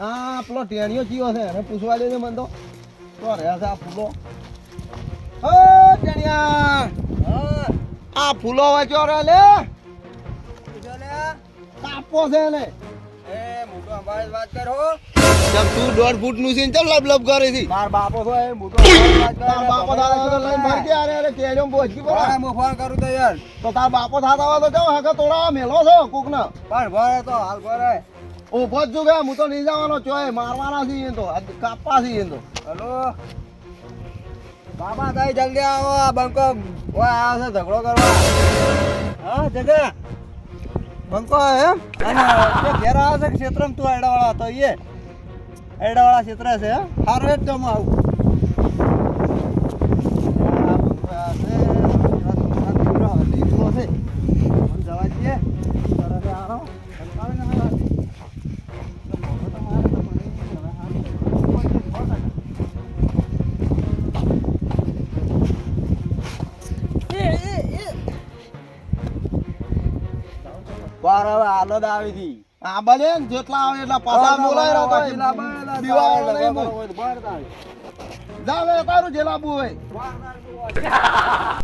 આ પેલો ટેણીયો જીવો છે એને પૂછવા દેજે મને તો તો રહે આ ફૂલો ઓ ટેણિયા આ ફૂલો વચ્ચો રે લે? કાપો છે ને જબ તું દોઢ ફૂટનું છે ને ચમ લબ લબ કરે છે. માર બાપો છો એ મોટો તાર બાપો થાતા તો લઈને ભાગી ગયા રે અરે કેળિયો બોચકી પડે હું ફોન કરું તો યાર. તો તાર બાપો થાતા હોય તો જાવ હકે તોડાવા મેલો છો કોક ને પણ ભરે તો હાલ ભરે. ઊભો જ છું હું તો નહીં જવાનો ચોય મારવાના છીએ તો કાપવા છીએ તો. હલો? બાબા તાઈ જલ્દી આવો આ બંકો ઓય આ છે ઝઘડો કરવા. હા જગા. બંકો એમ અને તે ઘેર આવે છે ક્ષેત્રમાં તું એડાવાળા હતો એ એડાવાળા ક્ષેત્ર છે? હારું, એક તો આવું હાલત આવી હતી. આ ને જેટલા આવે એટલા પાછા બોલાય રહો તો દિવાળો નહીં બોલ. જા તારું જેલા હોય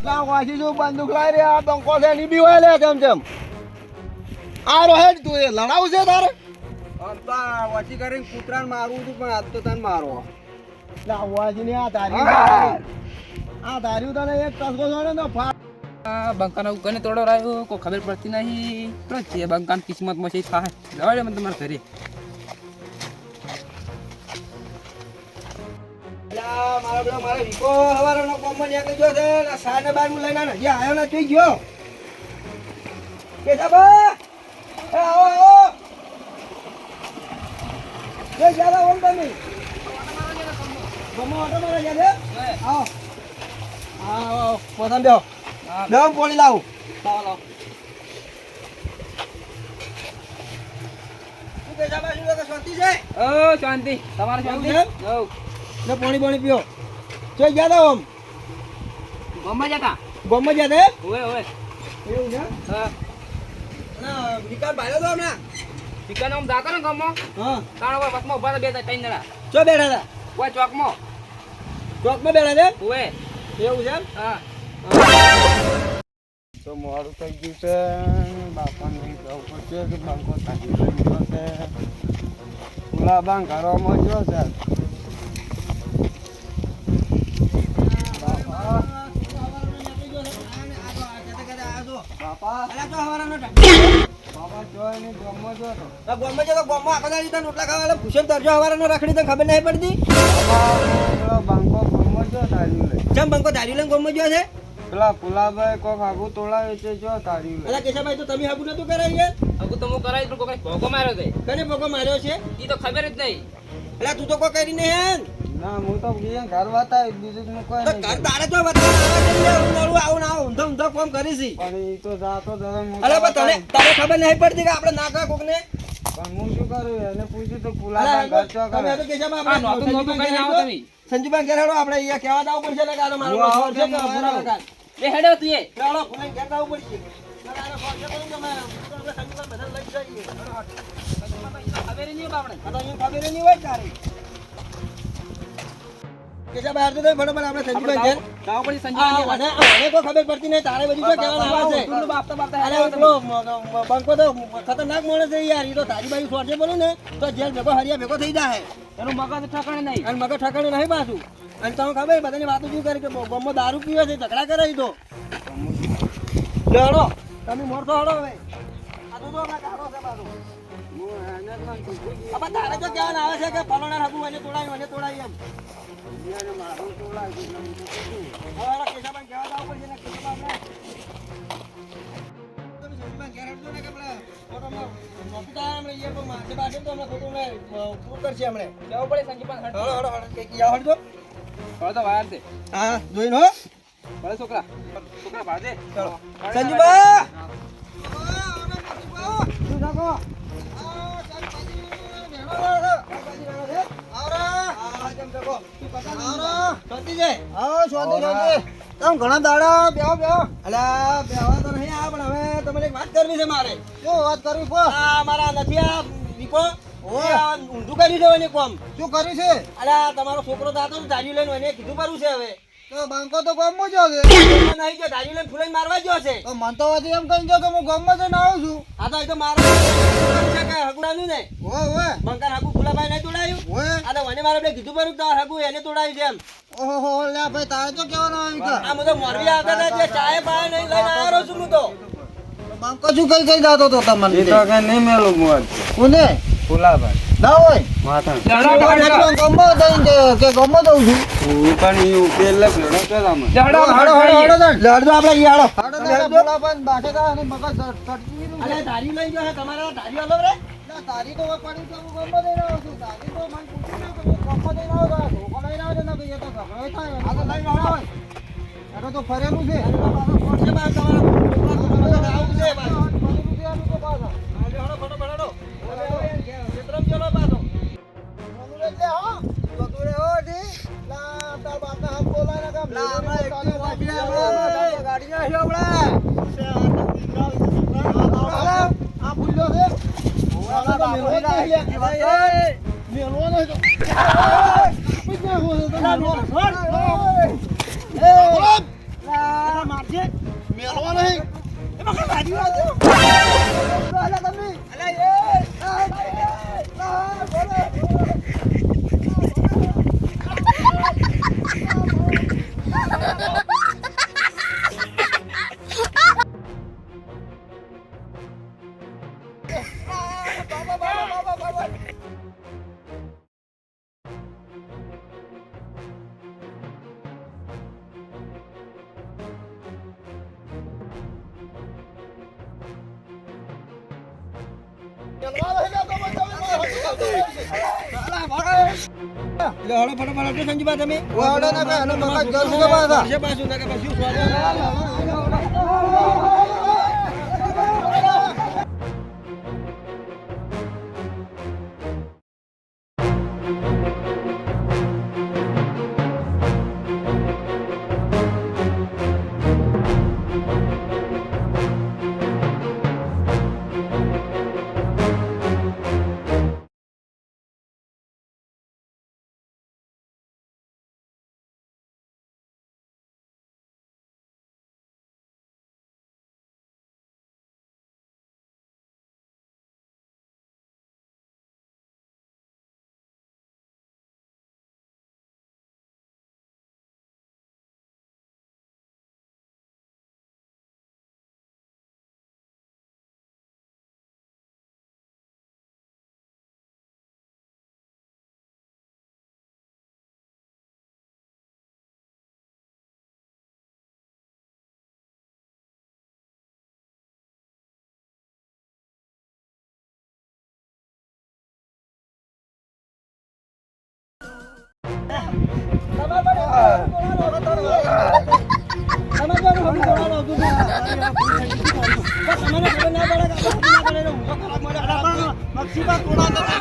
લા વાસી જો બંદૂક લાઈ રે આ બંકો છે ની બીવાય લે કેમ કેમ આ રો તું એ લડાવું છે તારે? વાસી કરીને કૂતરાને મારવું છું પણ આજ તો તને મારો લા વાસી ને આ તારી આ તારી તને એક તસકો જોડે ને ફા આ બંકાનો કને તોડો રહ્યો કોઈ ખબર પડતી નહીં. તો છે બંકાન કિસ્મતમાં છે થાય. જવા મને તમારા ઘરે. મારો પેલો વિકો હવારનો કોમમાં નીકળી ગયો છે. ને સાને બાર હું લઈને હજી આવ્યો નથી ગયો. કે આવો આવો. કે જાલા ઓમ તમે. ગમો ઓટો મારા યાદ આવો. આવો આવો. પોતાને બેહો. બેહો પોણી લાવું. લાવો લાવો. શાંતિ છે? ઓ શાંતિ. તમારે શાંતિ? ને પાણી પાણી પીઓ. ચોઈ ગયા તા ઓમ ગમમાં જતા ગમમાં ગયા તા ઓએ ઓએ એવું છે? હા. ના નિકાલ ભાડ્યો તો હમણાં પિકાનો આમ જાતા ને ગમમાં. હા. તાણ ઓય વચમાં ઊભા બે ત્રણ જણા. ચો બેઠા હતા? ઓય ચોકમાં. ચોકમાં બેઠા છે ઓએ એવું છે? હા. તો મોડું થઈ ગયું છે. બાપાને જવું પડશે કે બાંકો થાકી ગયો છે. બાંગ ઘરમાં જો છે. બાપા. રાખડી તને ખબર નહીં પડતી. બાપા પેલો જો તારી લઈ. બંકો ધારી લઈને ગયો છે? પેલા ફુલાભાઈ કોક આગુ તોડાવે છે જો તારી અલા કેશાભાઈ તો તમે આગુ નતું કરાઈ યાર આગુ તો હું કરાવી પણ કોક ભોગો માર્યો છે. કને ભોગો માર્યો છે? ઈ તો ખબર જ નહીં. અલા તું તો કોઈ કરીને હેન ના હું તો ગયા ઘર વાતા બીજું હું કોઈ નહીં ઘર તારે તો આવા હું નળું આવું ના આવું ઊંધો ઊંધો કોમ કરીશી પણ ઈ તો જાતો જ હું અલા પણ તને તને ખબર નહીં પડતી કે આપણે ના કહે કોકને? પણ હું શું કરું એને પૂછ્યું તો અલા ફુલાભાઈ ઘર ચો તમે તો કેશાભાઈ આપણે નોતું નોતું કઈ આવો તમે. સંજુભાઈ ઘેર હેડો આપણે અહીંયા કહેવા દાવું પડશે ને કે આનો મારો છે કે પૂરા એ હેડો તું એ. ચાલો ફૂલાઈને ઘેર જઈએ. હેડો, હેડો. ખબર નહીં હોય તારી. કેશાભાઈ હાર તો ફટાફટ આપણે સંજુભાઈ પછી કોઈ ખબર પડતી નહીં તારે બધું શું કહેવાનું આવે છે? તું બાપતા બાપતા અરે હેડો પેલો મ- મ- બંકો તો ખતરનાક માણસ છે યાર એ તો તારી બાજુ સોરશે બોલું ને તો જેલ ભેગો હરિયા ભેગો થઈ જાય એનું મગજ ઠકાણે નહીં. અને મગજ ઠકાણું નહીં પાછું. અને તમે ખબર બધાની વાતો શું કરે કે ગમો દારૂ પીવે છે ઝઘડા કરે ઈ તો. હળો. તમે મોરતો હડો હવે. આ તો હમણાં છે પાછો. હવે તારે તો કહેવાનું આવે છે કે ફલાણા હગું એને તોડાયું એને તોડાયું એમ. એને મારું તોડાય છે એટલે હું તો પૂછ્યું. હવે હળો કેશાભાઈ કહેવા જવું પડશે ને કેશાભાઈ આપણે તમે સંજયભાઈ ઘેર હેડજો ને કે આપણે ફોટોમાં નોખી થાય હમણાં ઈ પણ મારશે બારશે ને તો હમણાં ખોટું હમણાં, અ, પૂરું કરશે હમણાં જવું પડે સંજય પણ હેડ હળો હળો હળો કંઈક યા હળજો હવે તો વાર છે. હા જોઈને હો. ભલે છોકરા. છોકરા ભાજે ઘણા દાડા બેહો બેહો અલ્યા બેહવા તો નહીં આ પણ હવે તમને એક વાત કરવી છે મારે શું વાત કરવી કો આ મારા નથી આ આ ઊંધું કર્યું છે? કોમ શું કર્યું છે અલ્યા તમારો છોકરો દાતો ધાર્યું લઈને એને કીધું કરવું છે હવે. તો બંકો તો ગામમાં જો છે. નહીં ગયો ધાર્યું લઈને ફૂલાઈને મારવા ગયો છે. તો મન તો વાથી એમ કહી જો કે હું ગામમાં જઈને આવું છું. આ તો એ તો મારવા છે કે હગુડાનું ને. હગુ ફૂલાભાઈ નહીં તોડાયું? આ તો મને મારે કીધું કરું તાર હગુ એને તોડાયું છે એમ. ઓહો લે ભાઈ તારે તો કેવાનો આવ્યું કે. આ હું તો મોરબી આવતા હતા જે ચાય પાય નહીં લઈને આવ્યો છું હું તો. બંકો શું કઈ કઈ જાતો તો તમને? એ તો કઈ નહીં મેલું મોજ કોને? ફુલાભાઈ. ના હોય? કે છું. હું પણ ઈ ઉકેલ લડો હાડો હાડો આપણે ઈ અને મગજ સટકી રહ્યું અરે લઈ ગયો છે તમારા રે તારી તો પડી છે, હું આવું છું. તારી તો મને ને કે હું ધોકો છે. કે તો ઝઘડો થાય. આ તો લઈને આવ્યો હોય. આ તો તો ફરેલું છે. છે બાર તમારા. આવું છે બાર. ફરેલું છે આનું તો પાછા. હાલો ફટોફટ એટલે હા. જતું રહે હો, જી. લા, તાર બાપને હાથ બોલાય ને કે લા, હમણાં એકથી વાપી આવ્યો, ગાડી ગાડી આવ્યો હમણાં. આ ભૂલ્યો છે. આ તો મેળવો જ નહીં લે. મેળવો નહીં તો. આપી જ નાખવો છે તો મેળવો. એ, લા, મેળવો નહીં. ફટોફટ હાલો સંજીબા તમે? વાડો ના કે આનો મગજ ગરમ છે પાછા. પાછું ના કે પાછું સ્વાદ લા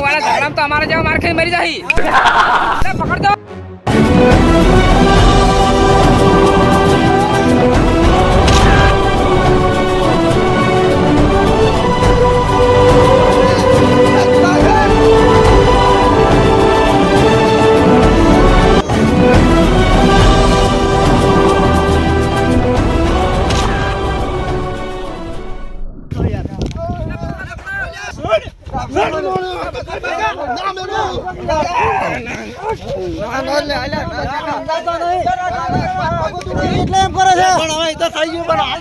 વાળા ઝઘડામાં તો અમારા જેવા માર ખાઈને મરી એટલે એમ કરે છે. પણ હવે તો થઈ ગયું પણ હાલ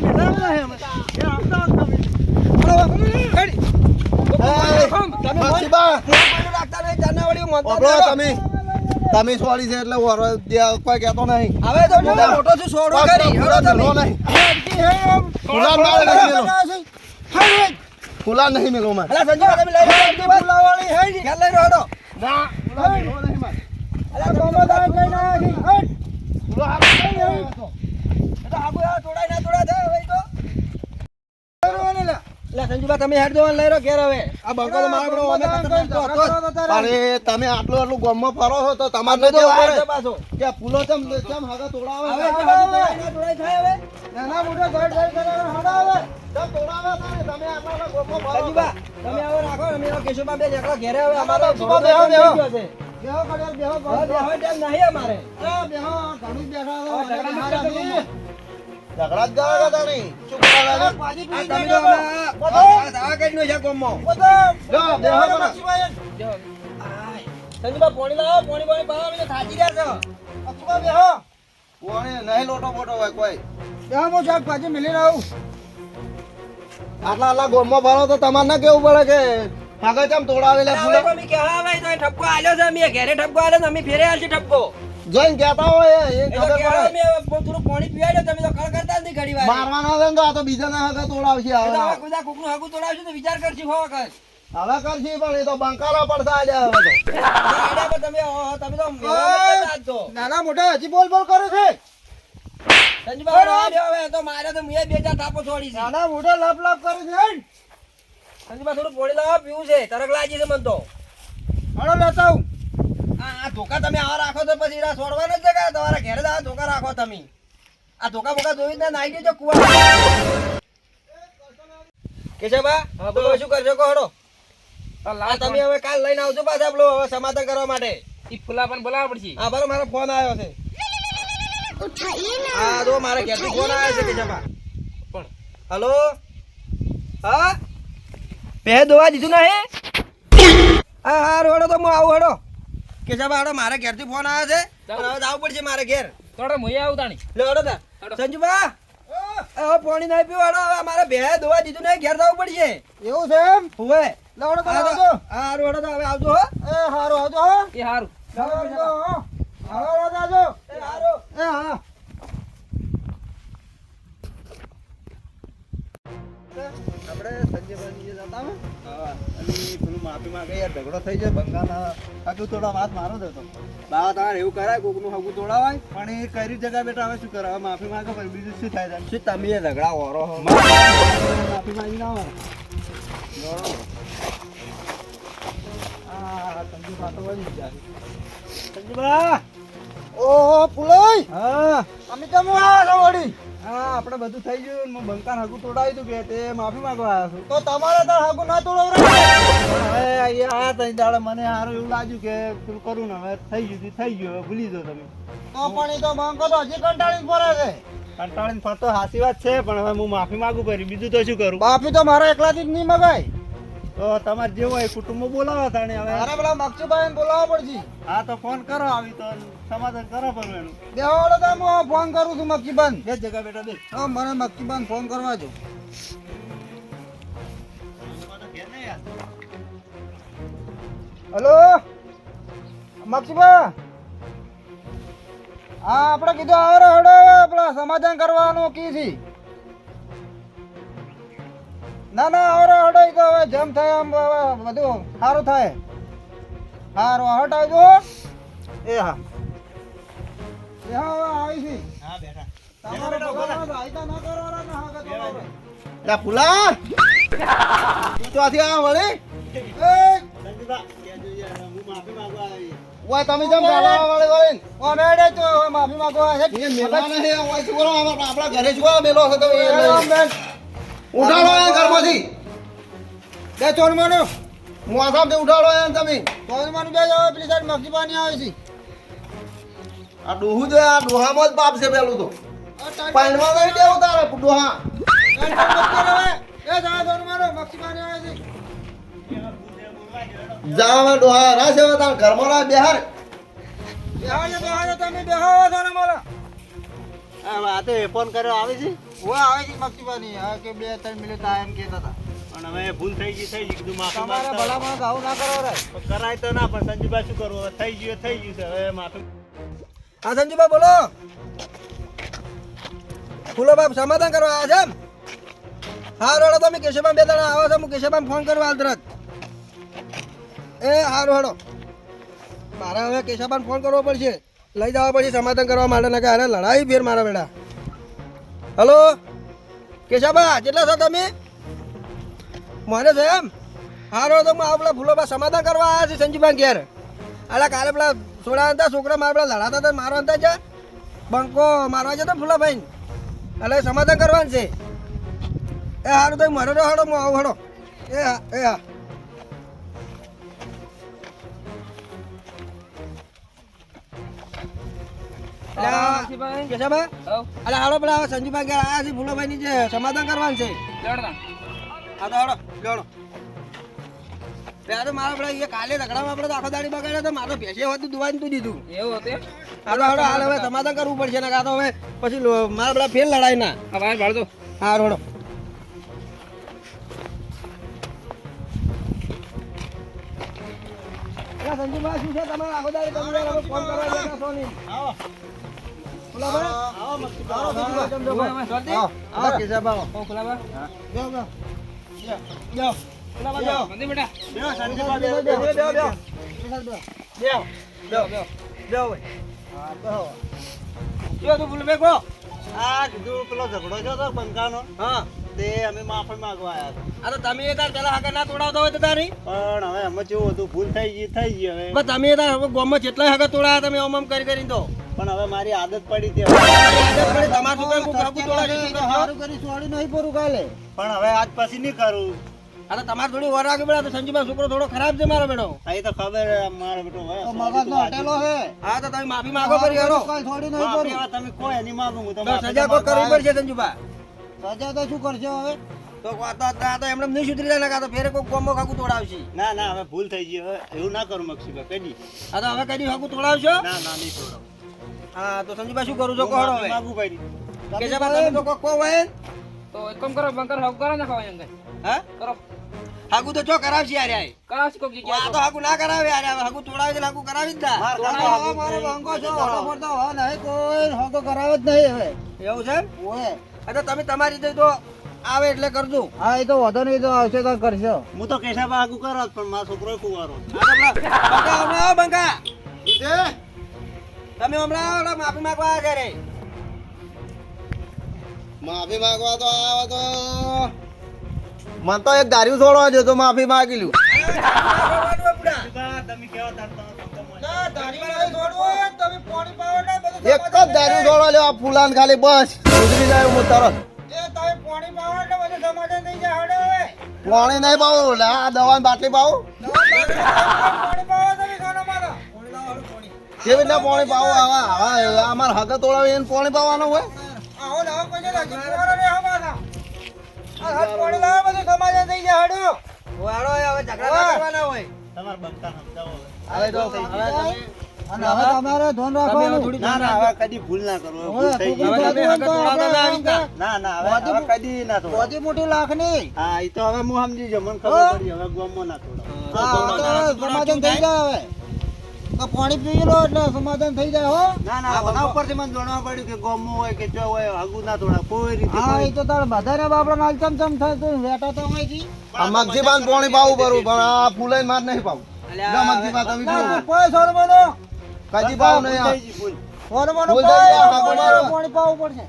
નહીં તમે. તમે સોરી છે એટલે કોઈ કેતો નહીં. હવે તો મોટો છું સોડો કરી. નહીં. માળ નહીં મેલો નહીં. માર. અલા સંજય તમે લઈ લો અડધી ફુલાવાળી હે ને. લઈ રહો ના ફુલા નહીં માર. અલા ગોમો દાન કઈ ના આવી. તો આ તોડાય ના તોડા થાય હવે તો. તમે હવે. તો આટલું આટલું ગામમાં ફરો છો તો તમારે ફૂલો. નાના મોટા ઘર ઘર કરવાના હડા હવે. તમે આટલા રાખો અમે ઘેરે અમારો બેહો, બેહો. બેહો ટાઈમ નહીં અમારે. અરે બેહો, ઘણું બેઠા ઝઘડા જ કરવા આ છે ગોમમાં. જો, બેહો કરો. સંજુબા પોણી લાવો પોણી પોણી પાવો અમે થાકી રહ્યા છો. અક્ષુભા બેહો. કોણે નહીં લોટો બોટો હોય કોઈ. આટલા આટલા ગોમો ભરો તો તમારે ના કેવું પડે કે હાગા ચમ તોડાવેલા અમે તો ઠપકો આલ્યો છે અમે ઘેરે ઠપકો આલ્યો અમે ફેરે આલશે ઠપકો. જોઈને કહેતા હોય એ એ ખબર પડે. અમે થોડું પાણી પીવાડ્યો તમે તો કળ કરતા નહીં ઘડી વાર મારવાના છે ને તો આ તો બીજાના હાગા તોડાવશે હવે. હવે કોકનું હગું તોડાવશું તો વિચાર કરશું હો વખત. હવે કરશે પણ એ તો બંકારા પડતા આલ્યા હવે તો. તમે તમે. નાના મોટા હજી બોલ બોલ કરે છે? હવે તો મારે તો મુએ બે ચાર થાપો છોડી છે. નાના મોટા લપ લપ કરે છે સંજુબા થોડું પોણી લાવો પીવું છે. તરક લાગી છે મને તો. હળો લેતા હું આ આ ધોકા તમે આવા રાખો તો પછી એરા છોડવાના જ છે કે તમારા ઘેરે જ આવા ધોકા રાખો તમે? આ ધોકા બોકા જોઈ ને નાઈ દેજો કુવા. કેશવબા તો શું કરજો કહો હડો. આ આ તમે હવે કાલ લઈને આવજો પાછા આપણો હવે સમાધાન કરવા માટે. ઈ ફૂલા પણ બોલાવવા પડશે. હા બરો મારો ફોન આવ્યો છે. હા તો મારા ઘેરથી ફોન આવ્યો છે કેશવબા. પણ. હલો? હા? પે દોવા દીધું નહીં હા? હા રોડો તો હું આવું હડો કેશવબા હડો મારા ઘેરથી ફોન આવ્યો છે. હવે જવું પડશે મારે ઘેર. તોડે મુએ આવું તાણી લે હડો તા. સંજુબા હવે પાણી નહીં પીવા હડો. મારે બે દોવા દીધું નહીં ઘેર જવું પડશે. એવું છે એમ? હોવે. લવડો તો આવજો હા હારું હડો તો હવે આવજો હો. એ હારો આવજો હો. એ હારું. આવજો હો. હારો આવજો એ હારો. એ હા. આપણે સંજયભાઈ જતા હોય અને પેલું માફી માંગે યાર ઝઘડો થઈ જાય બંગાળના હગું થોડા વાત મારો જ હતો. બા તમારે એવું કરાય કોકનું હગું તોડાવાય પણ એ કઈ જગ્યા બેટા હવે શું કરે? માફી માંગે પણ બીજું શું થાય તારે? શું તમે ઝઘડા ઓરો હો? માફી માંગી ના આવે આ સંજુ પાછો વળી જાય. સંજુબા ઓહો પુલોય હા. અમે કેમ આવ્યા છો વળી? હા આપણે બધું થઈ ગયું. હું બંકાન હગું તોડાવી દઉં કે તે માફી માંગવા આવ્યા છું. તો તમારે તો હગું ના તોડાવરાય હવે અહીંયા આ તઈ દાડે મને સારું એવું લાગ્યું કે પેલું કરું ને હવે થઈ ગયું થઈ ગયું હવે ભૂલી દો તમે. તો પણ એ તો બંકો તો હજી કંટાળીને પડે છે. કંટાળીને ફરતો હાસી વાત છે પણ હવે હું માફી માંગુ કરી. બીજું તો શું કરું? માફી તો મારા એકલાથી જ નહીં મગાય. તો તમારે જેવું હોય કુટુંબ બોલાવો તાણે હવે. અરે પેલા મકસુભાઈ બોલાવવા પડશે. હા તો ફોન કરો આવી તો. સમાધાન કરો પડું એનું દેવાળો તો હું ફોન કરું છું મકીબાન બે જગા બેઠા બે હા મને મકીબાન ફોન કરવા જો હલો? મકસીબા હા આપણે કીધું આવે હડો આપણા સમાધાન કરવાનું કી છે? ના ના આવડે હડો તો હવે જેમ થાય આમ બધું સારું થાય. સારું હટાવજો એ હા. ફુલા તું તો આથી આ વળે. ઓય તમે જેમ ગાળવા વાળે વળે ઓ મેડે તો માફી માંગવા છે. મેલાને હે ઓય શું કરો? આપણા ઘરે શું મેલો છે ઉઠાડો એ ઘરમાંથી. બે ચોર માનો મોસામ તે ઉઠાડો એ તમે. ચોર માનો બે જાવ પેલી સાઈડ મફતી પાણી આવે છે. આ ડોહું જો આ ડોહામાં જ બાપ છે પેલું તો. પાણીમાં નહીં દેવું તારે ડોહા. એ જા ચોર મારો મફતી પાણી આવે છે જાવા ડોહા રાસે તાર ઘરમાં રા બેહાર. બેહાડજો બેહાડજો તમે બેહાવો છો ને મારા આ વાતે ફોન કર્યો આવે છે? ઓ આવે છે મક્ષીબાની હા કે બે ત્રણ મિનિટ આ એમ કહેતા હતા. પણ હવે ભૂલ થઈ ગઈ થઈ ગઈ કીધું માફી તમારે ભલામણ આવું ના કરો રે કરાય તો ના પણ સંજુભાઈ શું કરવું? થઈ ગયું થઈ ગયું છે. હવે માફી હા સંજુભાઈ બોલો. ફૂલો બાપ, સમાધાન કરવા આવ્યા છે એમ? હા રોડો તમે કેશુભાઈ બે જણા આવો છો, હું કેશુભાઈ ફોન કરવા તરત. એ હા રોડો મારે હવે કેશવભાઈ ફોન કરવો પડશે. લઈ જવા પડશે, સમાધાન કરવા માટે ને અરે લડાઈ ફેર મારા બેડા હલો? કેશાભા કેટલા છો તમે? મને છે એમ? હા રોડો તો હું આ પેલા ફૂલો બા સમાધાન કરવા આવ્યા છે સંજુભાઈ ઘેર. અલા કાલે પેલા સોડા હતા છોકરા મારા પેલા લડાતા હતા મારવા હતા છે. બંકો મારવા જતો ફૂલાભાઈ એટલે સમાધાન કરવાનું છે. એ હારું તો મારો હડો હું આવું હાડો એ હા એ હા. સંજીભાઈ આવ્યા છે જે સમાધાન કરવાનું છે. હા તો હાડો મારા પેલા કાલે રગડામાં આપણે તો આખો દાડી બગાડ્યા તો મારો ભેંસે હતું દુવાન તું દીધું એવું હતું હાલો હાલો હાલ હવે સમાધાન કરવું પડશે ને કાં તો હવે પછી મારા ફેલ લડાઈ ના આ બહાર હા રોડો સંજીવભાઈ શું છે તમારે આખો દાડી તમે ફોન કરવા જતા છો નહીં. આવો. ઓય, આવો. ઓ, ખુલાબા. જાઓ, જાઓ. જાઓ. ભૂલ આગળ થઈ ગઈ થઈ ગઈ હવે તમે તાર હવે જેટલા હગા તોડાયા તમે ઓમ કરી કરી દો પણ હવે મારી આદત પડી તે તમારું? પણ હવે આજ પછી નહીં કરું આ તો તમારે થોડી વાર આગળ બેડા તો સંજીભાઈ છોકરો થોડો ખરાબ છે મારો બેડો અહીં તો ખબર મારો બેટો હવે હા તો તમે માફી માંગો કરી હેડો માફી હવે તમે કોઈ એની માંગુ હું તો તો સજા કોઈ કરવી પડશે સંજીભાઈ સજા તો શું કરશે હવે? તો તો આ તો એમને નહીં સુધરી જાય કાં તો ફેરે કોઈ કોમો ખાકું તોડાવશે. ના ના હવે ભૂલ થઈ ગઈ હવે એવું ના કરું મક્ષીભાઈ કદી આ તો હવે કદી હાકું તોડાવશો? ના ના નહીં તોડાવ. હા તો સંજુભાઈ શું કરું છો? કહો હવે. માગું ભાઈ. કે જબા તમે તો કો હોય તો એક કામ કરો બંકર હક કરો નાખો અહીં અંદર. હા? કરો. હાકું તો ચો કરાવશે યાર કરાવશે કોક જગ્યાએ આ તો. હાકું ના કરાવે યાર હાગુ હાકું તોડાવે છે. ને હાકું કરાવી જ દા કોઈ તોડાવો, કરાવે જ નહીં હવે. એવું છે આ તો તમે તમારી રીતે તો આવે એટલે કરજો. હા એ તો વધો નહીં તો આવશે તો કરશો. હું તો કેશાબા આગું કરો પણ મારો છોકરો કુવારો બંકા હમણાં આવો બંકા. તમે હમણાં આવો એટલે માફી માંગવા આવ્યા રે માફી માંગવા તો આવો તો. મને તો એક દારૂ છોડવા જો તો માફી માંગી લ્યું. એક જ દારૂ છોડવા લ્યો આ ફૂલાન ખાલી બસ. ઉતરી જાય હું તરત. પાણી નહીં પાવું, એટલે આ દવાની બાટલી પાવું. કેવી રીતે પાણી પાવું? આવા આવા અમારે હગત એને પાણી પાવાનું હોય? વાળો હવે ઝઘડા કરવાના હોય. તમારે બનતા સમજાવો હવે. તો હવે તમે- અને હવે તમારે ધ્યાન રાખવાનું. ના ના હવે કદી ભૂલ ના કરો. ભૂલ થઈ ગઈ. હવે તમે હગા તોડાવતા ના ના ના હવે હવે કદી ના તોડો મોટી મોટી લાખની. હા એ તો હવે હું સમજી ગયો. મને ખબર પડી હવે ગોમો ના હા તો સમાધાન થઈ જાય હવે. પાણી પી લો એટલે સમાધાન થઈ જાય હો. ના ના આના ઉપરથી મને જોણવા પડ્યું કે ગોમો હોય કે જો હોય આગુ ના થોડા કોઈ રીતે હા એ તો તારે બધાને બાપડા નાલ ચમ ચમ થાય તો વેટા તો અહીંથી આ મગજીબાન પાણી પાવું બરું પણ આ ફૂલાઈ માર નહીં પાવું. ના મગજી મગજીબા તમે ના, પીવો. કોઈ સોરવાનો. કાજી પાવ નહીં આ. સોરવાનો હા. પાણી પાવું પડશે.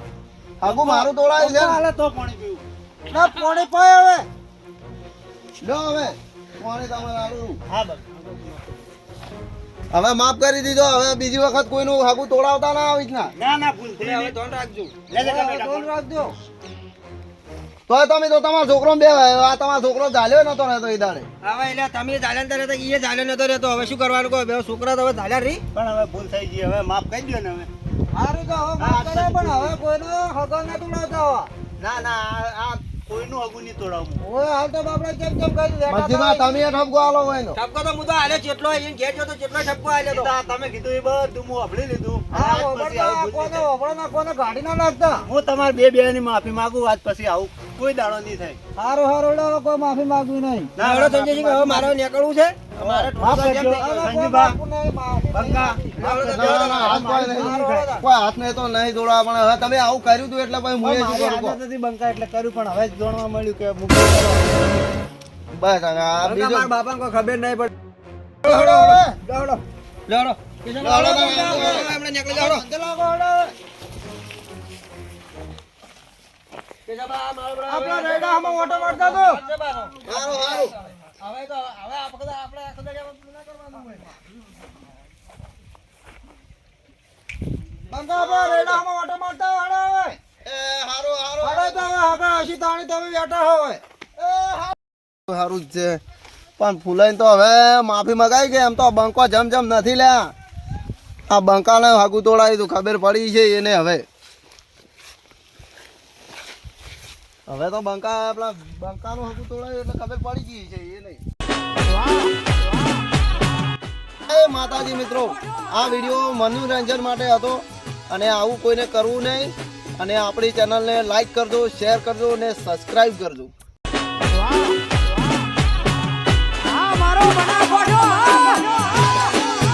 આગુ મારું તોડાય છે હાલે તો પાણી પીવું. ના પાણી પાય હવે. લો હવે પાણી તમારે આલું. હવે માફ કરી દીધો હવે બીજી વખત કોઈનું હાગું તોડાવતા ના આવી ના. ના ના ભૂલ થઈ હવે ધોન રાખજો. ધ્યાન રાખજો. તો તમે તો તમારો છોકરો બે આ તમારો છોકરો ચાલ્યો નતો ને તો એ દાડે હવે એટલે તમે ઝાલ્યા નતા રહેતા એ ઝાલ્યો નતો રહેતો. હવે શું કરવાનું કહો? બે છોકરા તો હવે ઝાલ્યા રહી પણ હવે ભૂલ થઈ ગઈ હવે માફ કરી દો ને હવે. સારું તો હવે માફ કરે પણ હવે કોઈનો હગો ન તોડાવતા ના ના આ કોઈનું હગું નહીં તોડાવું ઓય હાલ તો બાપડા કેમ કેમ કરી દે મંજીભા તમે ઠપકો આલો હોય એનો. ઠપકો તો હું તો જેટલો અહીં ઘેર જતો જેટલો ઠપકો હાલે તો. તમે કીધું એ બધું હું સાંભળી લીધું. હા કોને કોને ગાડી ના નાખતા હું તમારા બે બે ની માફી માંગુ આજ પછી આવું. કોઈ દાડો નહીં થાય. હારો હારો કોઈ માફી માંગવી નહીં. ના, હેડો સંજયજી હવે મારે નીકળવું છે? ના, તો નહીં પણ હવે તમે આવું કર્યું હતું એટલે પછી હું? નથી બંકા એટલે કર્યું પણ હવે જ મળ્યું કે બસ અને બાપા કોઈ ખબર નહીં પડે આપણે નીકળી જાઓ, હેડો. આપણા રેડામાં ઓટો મારતા તો. હારું, હારું. હવે તો હવે આપણે આપણે આખો દાડો ના કરવાનું હોય. બંકા આપણા રેડામાં ઓટો મારતા હડો હવે એ, હારું, હારું. હડો તો હવે આગળ હસી તાણી તમે બેઠા હોય. સારું જ છે. પણ ફૂલાઈને તો હવે માફી મગાઈ ગઈ એમ તો બંકો જમ જમ નથી લ્યા. આ બંકાને હાગું તોડાવી તું ખબર પડી છે એને હવે. હવે તો બંકા આપણા બંકાનું હતું તોડાવ્યું એટલે ખબર પડી ગઈ છે એ નહીં. એ માતાજી મિત્રો આ વીડિયો મનોરંજન માટે હતો અને આવું કોઈને કરવું નહીં અને આપણી ચેનલને લાઈક કરજો શેર કરજો અને સબસ્ક્રાઈબ કરજો. મારો બનાવ